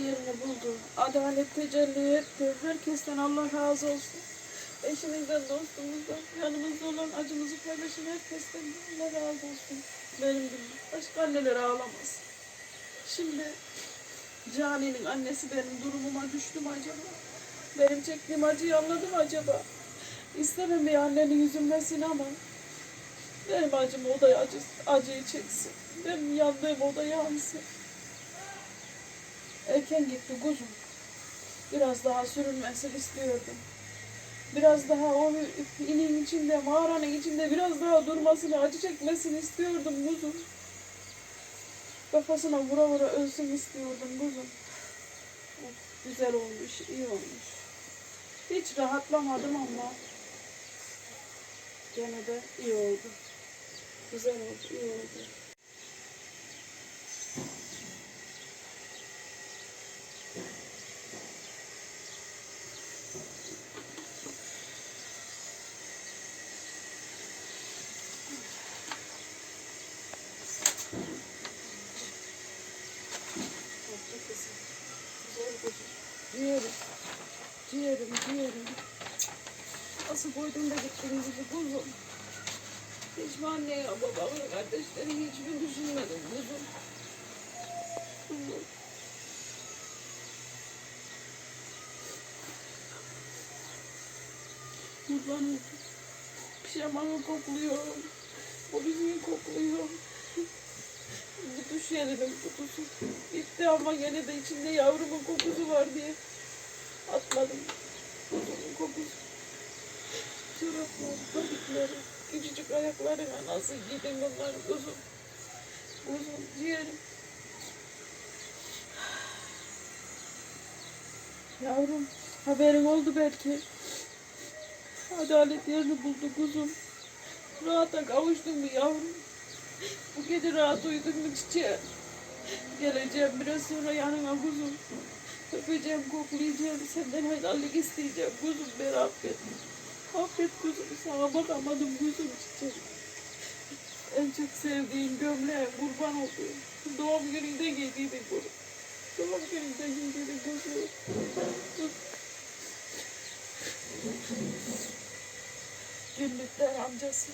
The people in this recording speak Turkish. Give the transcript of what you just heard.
yerini buldu. Adalet tecelli etti. Herkesten Allah razı olsun. Eşimizden, dostumuzdan, yanımızda olan acımızı paylaşan herkesten Allah razı olsun. Benim gibi. Başka anneler ağlamaz. Şimdi Cani'nin annesi benim durumuma düştü mü acaba? Benim çektiğim acıyı anladı mı acaba? İstemem bir annenin üzülmesini ama benim acım o da acı, acıyı çeksin. Benim yandığım o da yansın. Erken gitti kuzum. Biraz daha sürünmesini istiyordum. Biraz daha o inin içinde, mağaranın içinde biraz daha durmasını, acı çekmesini istiyordum kuzum. Kafasına vura vura ölsün istiyordum kuzum. Of, güzel olmuş, iyi olmuş. Hiç rahatlamadım ama gene de iyi oldu. Güzel oldu, iyi oldu. Ciğerim. Ciğerim, ciğerim. Nasıl koydun da gittin bizi kuzum. Hiç mi anne ya baba ve kardeşleri hiç mi düşünmedin kuzum? Kuzum. Kurban olsun. Pijamamı kokluyor. O bizi kokluyor. Yerinin kokusu. Gitti ama gene de içinde yavrumun kokusu var diye atmadım. Kuzumun kokusu. Çoraplar, patikleri, küçücük ayaklarına nasıl giydin bunları kuzum. Kuzum, ciğerim. Yavrum, haberin oldu belki. Adalet yerini buldu kuzum. Rahata kavuştun mu yavrum? Bu gece rahat uyudun mu çiçeğim? Geleceğim biraz sonra yanına kuzum. Öpeceğim, koklayacağım. Senden helallik isteyeceğim. Kuzum beni affet. Affet kuzum. Sana bakamadım kuzum çiçeğim. En çok sevdiğin gömleğe kurban olduğum. Doğum gününde giydiydin bunu. Doğum gününde giydiydin kuzum. Güllükler amcası.